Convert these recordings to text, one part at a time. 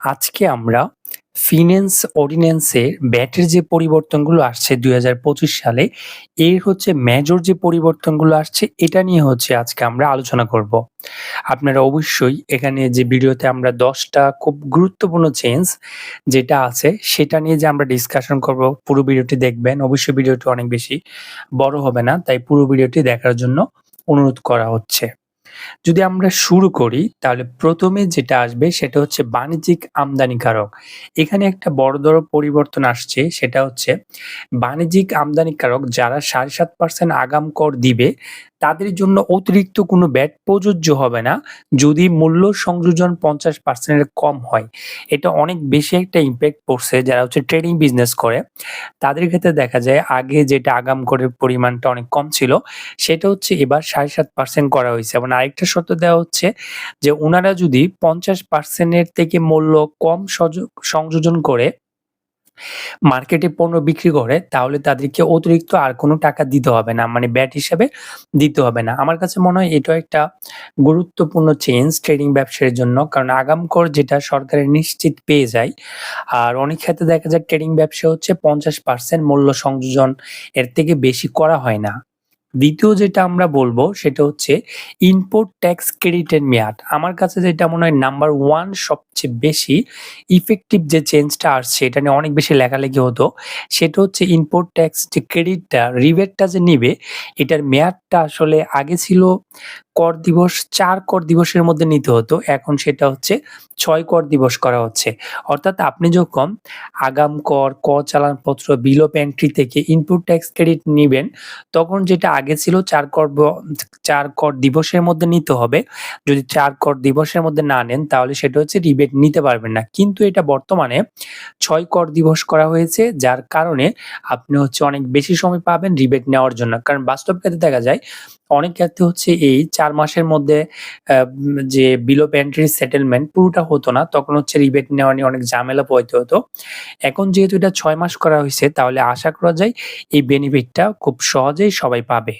আজকে আমরা ফিন্যান্স অর্ডিন্যান্সে ব্যাটের যে পরিবর্তনগুলো আসছে ২০২৫ সালে, এর হচ্ছে মেজর যে পরিবর্তনগুলো আসছে এটা নিয়ে হচ্ছে আজকে আমরা আলোচনা করব। আপনারা অবশ্যই এখানে যে ভিডিওতে আমরা দশটা খুব গুরুত্বপূর্ণ চেঞ্জ যেটা আছে সেটা নিয়ে যে আমরা ডিসকাশন করব, পুরো ভিডিওটি দেখবেন। অবশ্যই ভিডিওটি অনেক বেশি বড় হবে না, তাই পুরো ভিডিওটি দেখার জন্য অনুরোধ করা হচ্ছে। যদি আমরা শুরু করি, তাহলে প্রথমে যেটা আসবে সেটা হচ্ছে বাণিজ্যিক আমদানিকারক। এখানে একটা বড়সড় পরিবর্তন আসছে, সেটা হচ্ছে বাণিজ্যিক আমদানিকারক যারা ৭.৫% আগাম কর দিবে, তাদের জন্য অতিরিক্ত কোনো ব্যাট প্রযোজ্য হবে না, যদি মূল্য সংযোজন ৫০% এর কম হয়। এটা অনেক বেশি একটা ইম্প্যাক্ট পড়ছে যারা হচ্ছে ট্রেডিং বিজনেস করে। তাদের ক্ষেত্রে দেখা যায় আগে যেটা আগাম করের পরিমাণটা অনেক কম ছিল, সেটা হচ্ছে এবার ৭.৫% করা হয়েছে এবং আরেকটা শর্ত দেওয়া হচ্ছে যে ওনারা যদি ৫০% এর থেকে মূল্য কম সংযোজন করে মার্কেটে পণ্য বিক্রি করে, তাহলে তাদেরকে অতিরিক্ত আর কোনো টাকা দিতে হবে না। মানে ব্যাট হিসাবে দিতে হবে না। আমার কাছে মনে হয় এটা একটা গুরুত্বপূর্ণ চেঞ্জ ট্রেডিং ব্যবসার জন্য। কারণ আগাম কর যেটা সরকারের নিশ্চিত পেয়ে যায়। আর অনেক ক্ষেত্রে দেখা যায় ট্রেডিং ব্যবসা হচ্ছে ৫০% মূল্য সংযোজন এর থেকে বেশি করা হয় না। দ্বিতীয় যেটা আমরা বলব সেটা হচ্ছে ইনপোর্ট ট্যাক্স ক্রেডিটের মেয়াদ। আমার কাছে যেটা মনে হয় নাম্বার ওয়ান সবচেয়ে বেশি ইফেক্টিভ যে চেঞ্জটা আসছে, এটা নিয়ে অনেক বেশি লেখালেখি হতো। সেটা হচ্ছে ইনপোর্ট ট্যাক্স যে ক্রেডিটটা রিবেটটা যে নিবে, এটার মেয়াদটা আসলে আগে ছিল কর দিবস চার কর দিবসের মধ্যে নিতে হতো। এখন সেটা হচ্ছে ছয় কর দিবস করা হচ্ছে। অর্থাৎ আপনি যখন আগাম কর, ক চালানপত্র, বিল অফ এন্ট্রি থেকে ইনপুট ট্যাক্স ক্রেডিট নিবেন তখন যেটা আগে ছিল চার কর চার কর দিবসের মধ্যে নিতে হবে। যদি চার কর দিবসের মধ্যে না নেন তাহলে সেটা হচ্ছে রিবেট নিতে পারবেন না। কিন্তু এটা বর্তমানে ছয় কর দিবস করা হয়েছে যার কারণে আপনি হচ্ছে অনেক বেশি সময় পাবেন রিবেট নেওয়ার জন্য। কারণ বাস্তব ক্ষেত্রে দেখা যায় অনেক ক্ষেত্রে হচ্ছে এই চার মাসের মধ্যে যে বিলো অফ এন্ট্রি সেটেলমেন্ট পুরোটা হতো না। তখন হচ্ছে রিবেট নেওয়া নিয়ে অনেক ঝামেলা পোহাইতে হতো। এখন যেহেতু এটা ছয় মাস করা হয়েছে, তাহলে আশা করা যায় এই বেনিফিটটা খুব সহজেই সবাই পাবে।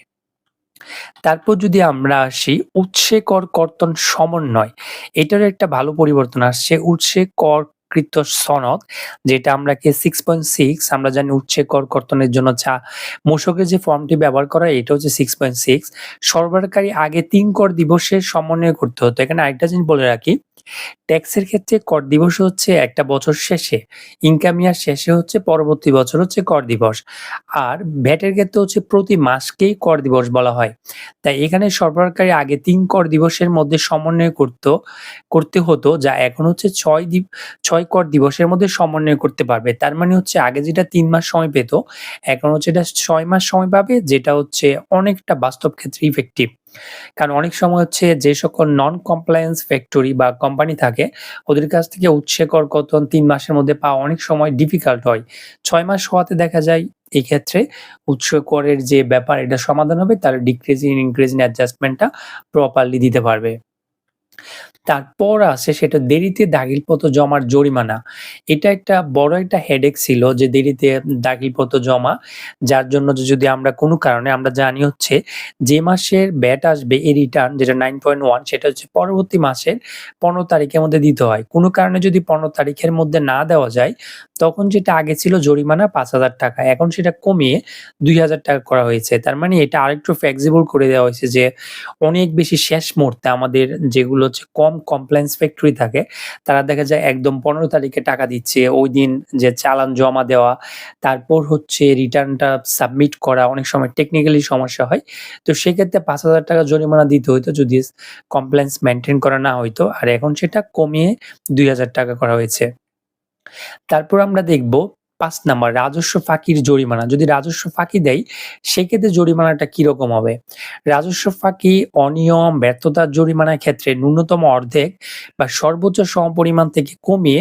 তারপর যদি আমরা আসি, উৎসে কর কর্তন সমন্বয়। এটারও একটা ভালো পরিবর্তন আসছে। উৎসে করকৃত সনদ, যেটা আমরা কি সিক্স পয়েন্ট সিক্স আমরা জানি উচ্ছে কর কর্তনের জন্য চা মূসকের যে ফর্মটি ব্যবহার করা এটা হচ্ছে 6.6 সরবরাহকারী আগে তিন কর দিবসের সমন্বয় করতে হতো। এখানে আরেকটা জিনিস বলে রাখি ট্যাক্সের ক্ষেত্রে কর দিবস হচ্ছে একটা বছর শেষে, ইনকাম ইয়ার শেষে হচ্ছে পরবর্তী বছর হচ্ছে কর দিবস। আর ভ্যাটের ক্ষেত্রে হচ্ছে প্রতি মাসকেই কর দিবস বলা হয়। তাই এখানে সরবরাহকারী আগে তিন কর দিবসের মধ্যে সমন্বয় করত করতে হতো যা এখন হচ্ছে ছয় দিব ছয় কর দিবসের মধ্যে সমন্বয় করতে পারবে। তার মানে হচ্ছে আগে যেটা তিন মাস সময় পেত এখন হচ্ছে এটা ছয় মাস সময় পাবে যেটা হচ্ছে অনেকটা বাস্তব ক্ষেত্রে ইফেক্টিভ। কারণ অনেক সময় হচ্ছে যে সকল নন কমপ্লায়েন্স ফ্যাক্টরি বা কোম্পানি থাকে ওদের কাছ থেকে উৎসে কর কর্তন তিন মাসের মধ্যে পাওয়া অনেক সময় ডিফিকাল্ট হয়। ছয় মাস হওয়াতে দেখা যায় এই ক্ষেত্রে উৎস করের যে ব্যাপার এটা সমাধান হবে তাহলে ডিক্রিজিং, ইনক্রিজিং অ্যাডজাস্টমেন্টটা প্রপারলি দিতে পারবে। তারপর আছে সেটা দেরিতে দাখিলপত্র জমার জরিমানা। এটা একটা বড় একটা হেডেক ছিল যে দেরিতে দাখিলপত্র জমা। যার জন্য যদি আমরা কোনো কারণে আমরা জানি হচ্ছে যে মাসের ব্যাট আসবে এই রিটার্ন যেটা 9.1 সেটা হচ্ছে পরবর্তী মাসের ১৫ তারিখের মধ্যে দিতে হয়। কোনো কারণে যদি ১৫ তারিখের মধ্যে না দেওয়া যায় তখন যেটা আগে ছিল জরিমানা ৳৫,০০০ এখন সেটা কমিয়ে ৳২,০০০ করা হয়েছে। তার মানে এটা আরেকটু ফ্লেক্সিবল করে দেওয়া হয়েছে যে অনেক বেশি শেষ মুহূর্তে আমাদের যেগুলো হচ্ছে কম কমপ্লায়েন্স ফ্যাক্টরি থাকে তারা দেখা যায় একদম ১৫ তারিখে টাকা দিচ্ছে। ওই দিন যে চালান জমা দেওয়া, তারপর হচ্ছে রিটার্নটা সাবমিট করা অনেক সময় টেকনিক্যালি সমস্যা হয়। তো সেক্ষেত্রে ৳৫,০০০ জরিমানা দিতে হইতো যদি কমপ্লায়েন্স মেইনটেইন করা না হইতো। আর এখন সেটা কমিয়ে ৳২,০০০ করা হয়েছে। তারপর আমরা দেখব ৫ নাম্বার রাজস্ব ফাঁকির জরিমানা। যদি রাজস্ব ফাঁকি দেয় সেক্ষেত্রে জরিমানাটা কীরকম হবে? রাজস্ব ফাঁকি, অনিয়ম, ব্যর্থতার জরিমানার ক্ষেত্রে ন্যূনতম অর্ধেক বা সর্বোচ্চ সমপরিমাণ থেকে কমিয়ে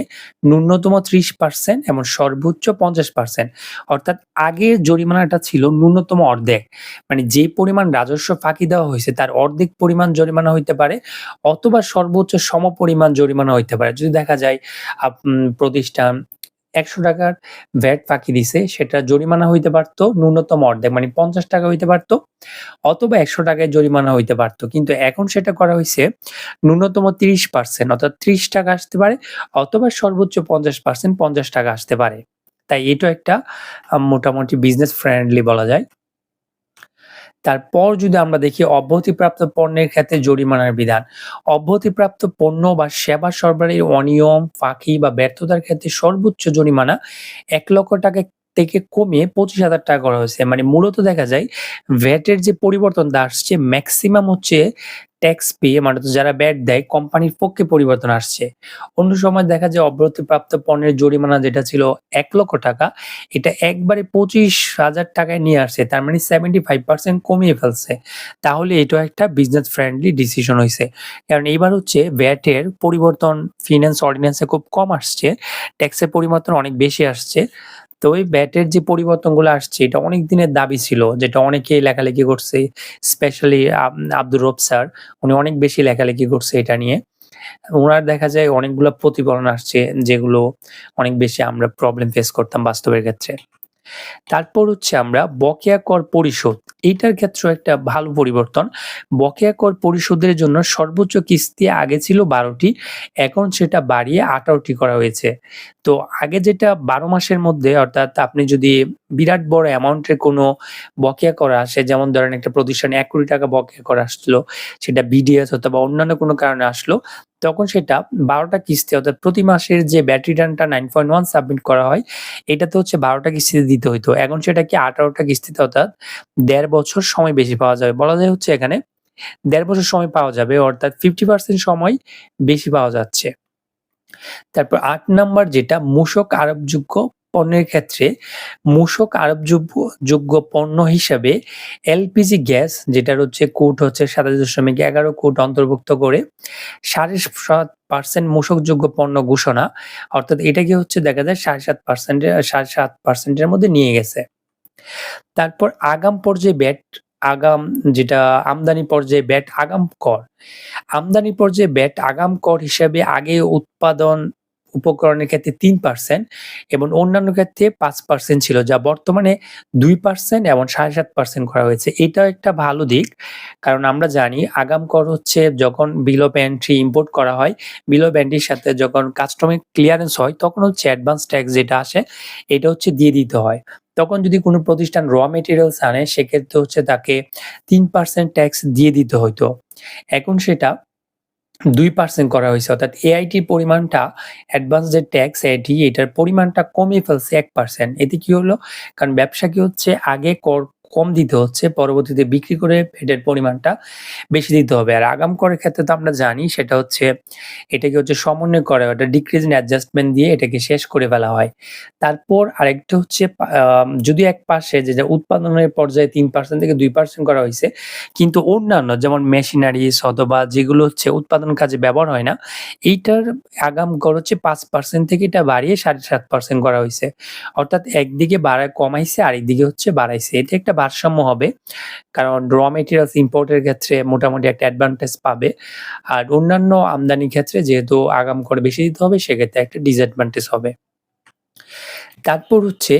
ন্যূনতম ৩০% এবং সর্বোচ্চ ৫০% অর্থাৎ আগের জরিমানাটা ছিল ন্যূনতম অর্ধেক। মানে যে পরিমাণ রাজস্ব ফাঁকি দেওয়া হয়েছে তার অর্ধেক পরিমাণ জরিমানা হইতে পারে অথবা সর্বোচ্চ সমপরিমাণ জরিমানা হইতে পারে। যদি দেখা যায় প্রতিষ্ঠান একশো টাকার ভ্যাট ফাঁকি দিছে, সেটা জরিমানা হইতে পারতো, ন্যূনতম অর্ধেক মানে পঞ্চাশ টাকা হইতে পারতো, অথবা একশো টাকায় জরিমানা হইতে পারতো। কিন্তু এখন সেটা করা হয়েছে ন্যূনতম তিরিশ পার্সেন্ট অর্থাৎ ত্রিশ টাকা আসতে পারে, অথবা সর্বোচ্চ পঞ্চাশ পার্সেন্ট পঞ্চাশ টাকা আসতে পারে। তাই এটা একটা মোটামুটি বিজনেস ফ্রেন্ডলি বলা যায়। তারপর যদি আমরা দেখি অব্যাহতিপ্রাপ্ত পণ্যের ক্ষেত্রে জরিমানার বিধান। অব্যাহতিপ্রাপ্ত পণ্য বা সেবা সরবরাহের অনিয়ম, ফাঁকি বা ব্যর্থতার ক্ষেত্রে সর্বোচ্চ জরিমানা এক লক্ষ টাকা থেকে কমিয়ে পঁচিশ হাজার টাকা করা হয়েছে। মানে মূলত দেখা যায় ভ্যাটের যে পরিবর্তনটা আসছে ম্যাক্সিমাম হচ্ছে ট্যাক্স পেয়ে মানে যারা ব্যাট দেয় কোম্পানির পক্ষে পরিবর্তন আসছে। অন্য সময় দেখা যায় অব্যাহতিপ্রাপ্ত পণ্যের জরিমানা যেটা ছিল এক লক্ষ টাকা, এটা একবারে পঁচিশ হাজার টাকায় নিয়ে আসছে, তার মানে সেভেন্টি ফাইভ পার্সেন্ট কমিয়ে ফেলছে। তাহলে এটা একটা বিজনেস ফ্রেন্ডলি ডিসিশন হয়েছে কারণ এইবার হচ্ছে ব্যাটের পরিবর্তন ফিনান্স অর্ডিন্যান্সে খুব কম আসছে ট্যাক্সের পরিবর্তন অনেক বেশি আসছে। তো ওই ব্যাটের যে পরিবর্তনগুলো আসছে, এটা অনেক দিনের দাবি ছিল, যেটা অনেকে লেখালেখি করছে স্পেশালি আব্দুর রব স্যার উনি অনেক বেশি লেখালেখি করছে এটা নিয়ে। ওনার দেখা যায় অনেকগুলো প্রতিফলন আসছে, যেগুলো অনেক বেশি আমরা প্রবলেম ফেস করতাম বাস্তবের ক্ষেত্রে। তারপর হচ্ছে আমরা বকেয়া কর পরিশোধ। এইটার ক্ষেত্রে একটা ভালো পরিবর্তন। বকেয়া কর পরিশোধের জন্য সর্বোচ্চ কিস্তি আগে ছিল বারোটি, এখন সেটা বাড়িয়ে আঠারোটি করা হয়েছে। তো আগে যেটা বারো মাসের মধ্যে, অর্থাৎ আপনি যদি বিরাট বড় অ্যামাউন্টের কোনো বকেয়া করা আসে, যেমন ধরেন একটা প্রতিষ্ঠানে এক কোটি টাকা বকেয়া করা আসলো, সেটা বিডিএস অথবা অন্যান্য কোনো কারণে আসলো, তখন সেটা বারোটা কিস্তি অর্থাৎ প্রতি মাসের যে ব্যাটারি রিটার্নটা নাইন পয়েন্ট ওয়ান সাবমিট করা হয়, এটাতে হচ্ছে বারোটা কিস্তিতে দিতে হইতো। এখন সেটা কি আঠারোটা কিস্তিতে অর্থাৎ দেড় বছর সময় বেশি পাওয়া যাবে। বলা যায় হচ্ছে এখানে দেড় বছর সময় পাওয়া যাবে, অর্থাৎ ফিফটি পার্সেন্ট সময় বেশি পাওয়া যাচ্ছে। তারপর আট নাম্বার যেটা, মূসক আরোপযোগ্য পণ্যের ক্ষেত্রে মূসক আরোপযোগ্য যোগ্য পণ্য হিসাবে এলপিজি গ্যাস, যেটার হচ্ছে কোট হচ্ছে সাতাশ দশমিক এগারো কোট অন্তর্ভুক্ত করে সাড়ে সাত পার্সেন্ট মূসকযোগ্য পণ্য ঘোষণা, অর্থাৎ এটাকে হচ্ছে দেখা যায় সাড়ে সাত পার্সেন্টের সাড়ে সাত পার্সেন্টের মধ্যে নিয়ে গেছে। তারপর আগাম পর্যায়ে ব্যাট আগাম, যেটা আমদানি পর্যায়ে ব্যাট আগাম কর। আমদানি পর্যায়ে ব্যাট আগাম কর হিসাবে আগে উৎপাদন উপকরণের ক্ষেত্রে তিন পার্সেন্ট এবং অন্যান্য ক্ষেত্রে পাঁচ পার্সেন্ট ছিল, যা বর্তমানে দুই পার্সেন্ট এবং সাড়ে সাত পার্সেন্ট করা হয়েছে। এটাও একটা ভালো দিক, কারণ আমরা জানি আগাম কর হচ্ছে যখন বিলো প্যান্ট্রি ইম্পোর্ট করা হয় বিলো প্যান্ট্রির সাথে যখন কাস্টমের ক্লিয়ারেন্স হয়, তখন হচ্ছে অ্যাডভান্স ট্যাক্স যেটা আসে, এটা হচ্ছে দিয়ে দিতে হয়। তখন যদি কোনো প্রতিষ্ঠান র মেটেরিয়ালস আনে, সেক্ষেত্রে হচ্ছে তাকে তিন পার্সেন্ট ট্যাক্স দিয়ে দিতে হইতো। এখন সেটা দুই পার্সেন্ট করা হয়েছে। অর্থাৎ এআইটির পরিমাণটা অ্যাডভান্স যে ট্যাক্স এটি এটার পরিমাণটা কমিয়ে ফেলছে এক পার্সেন্ট এতে কি হলো? কারণ ব্যবসা কি হচ্ছে? আগে কর কম দিতে হচ্ছে, পরবর্তীতে বিক্রি করে এটার পরিমাণটা বেশি দিতে হবে। আর আগাম করের ক্ষেত্রে তো আমরা জানি সেটা হচ্ছে, এটাকে হচ্ছে সমন্বয় করে, ওটা ডিক্রিজ ইন অ্যাডজাস্টমেন্ট দিয়ে এটাকে শেষ করে ফেলা হয়। তারপর আরেকটা হচ্ছে যদি এক পাশে যে উৎপাদনের পর্যায়ে তিন পার্সেন্ট থেকে দুই পার্সেন্ট করা হয়েছে, কিন্তু অন্যান্য যেমন মেশিনারিজ অথবা যেগুলো হচ্ছে উৎপাদন কাজে ব্যবহার হয় না, এইটার আগাম কর হচ্ছে পাঁচ পার্সেন্ট থেকে এটা বাড়িয়ে সাড়ে সাত পার্সেন্ট করা হয়েছে। অর্থাৎ একদিকে বাড়ায় কমাইছে, আরেকদিকে হচ্ছে বাড়াইছে। এটা একটা ভারসাম্য হবে। কারণ র মেটেরিয়ালস ইম্পোর্টের ক্ষেত্রে মোটামুটি একটা অ্যাডভান্টেজ পাবে। আর অন্যান্য আমদানির ক্ষেত্রে যেহেতু আগাম করে বেশি দিতে হবে, সেক্ষেত্রে একটা ডিসঅ্যাডভান্টেজ হবে। তারপর হচ্ছে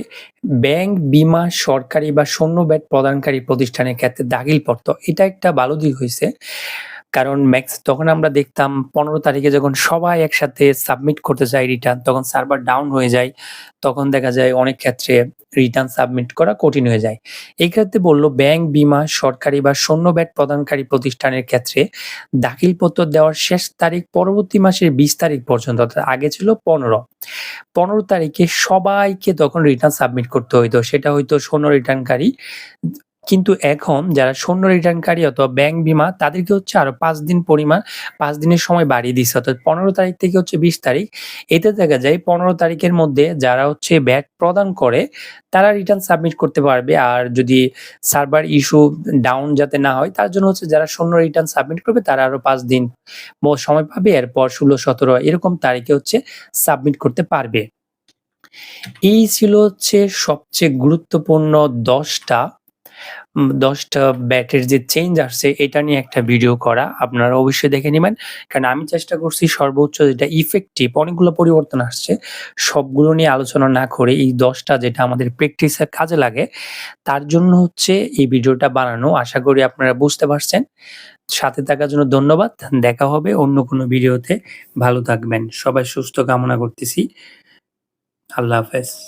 ব্যাংক বিমা, সরকারি বা সৈন্য ব্যাট প্রদানকারী প্রতিষ্ঠানের ক্ষেত্রে দাখিলপত্র, এটা একটা ভালো দিক হয়েছে কারণ ম্যাক্স তখন আমরা দেখতাম পনেরো তারিখে যখন সবাই একসাথে সাবমিট করতে চাই রিটার্ন, তখন সার্ভার ডাউন হয়ে যায়। তখন দেখা যায় অনেক ক্ষেত্রে রিটার্ন সাবমিট করা কঠিন হয়ে যায়। এই ক্ষেত্রে বলল, ব্যাংক বিমা, সরকারি বা সৈন্য ব্যাট প্রদানকারী প্রতিষ্ঠানের ক্ষেত্রে দাখিলপত্র দেওয়ার শেষ তারিখ পরবর্তী মাসের বিশ তারিখ পর্যন্ত, অর্থাৎ আগে ছিল পনেরো। পনেরো তারিখে সবাইকে তখন রিটার্ন সাবমিট করতে হইতো। সেটা হয়তো সৈন্য রিটার্নকারী কিন্তু এখন যারা সৈন্য রিটার্নকারী অথবা ব্যাংক বিমা, তাদেরকে হচ্ছে আরও পাঁচ দিন পরিমাণ, পাঁচ দিনের সময় বাড়িয়ে দিচ্ছে। অর্থাৎ পনেরো তারিখ থেকে হচ্ছে বিশ তারিখ। এতে দেখা যায় পনেরো তারিখের মধ্যে যারা হচ্ছে ব্যাট প্রদান করে, তারা রিটার্ন সাবমিট করতে পারবে। আর যদি সার্ভার ইস্যু ডাউন যাতে না হয়, তার জন্য হচ্ছে যারা শূন্য রিটার্ন সাবমিট করবে, তারা আরও পাঁচ দিন সময় পাবে। এরপর ষোলো, সতেরো এরকম তারিখে হচ্ছে সাবমিট করতে পারবে। এই ছিল হচ্ছে সবচেয়ে গুরুত্বপূর্ণ দশটা উম ১০ টা ব্যাটের যে চেঞ্জ আসছে, এটা নিয়ে একটা ভিডিও করা। আপনারা অবশ্যই দেখে নিবেন। কারণ আমি চেষ্টা করছি সর্বোচ্চ যেটা ইফেক্টিভ অনেকগুলো পরিবর্তন আসছে। সবগুলো নিয়ে আলোচনা না করে এই ১০ টা যেটা আমাদের প্র্যাকটিসে কাজে লাগে, তার জন্য হচ্ছে এই ভিডিওটা বানানো। আশা করি আপনারা বুঝতে পারছেন। সাথে থাকার জন্য ধন্যবাদ। দেখা হবে অন্য কোনো ভিডিওতে। ভালো থাকবেন। সবাই সুস্থ কামনা করতেছি। আল্লাহ হাফেজ।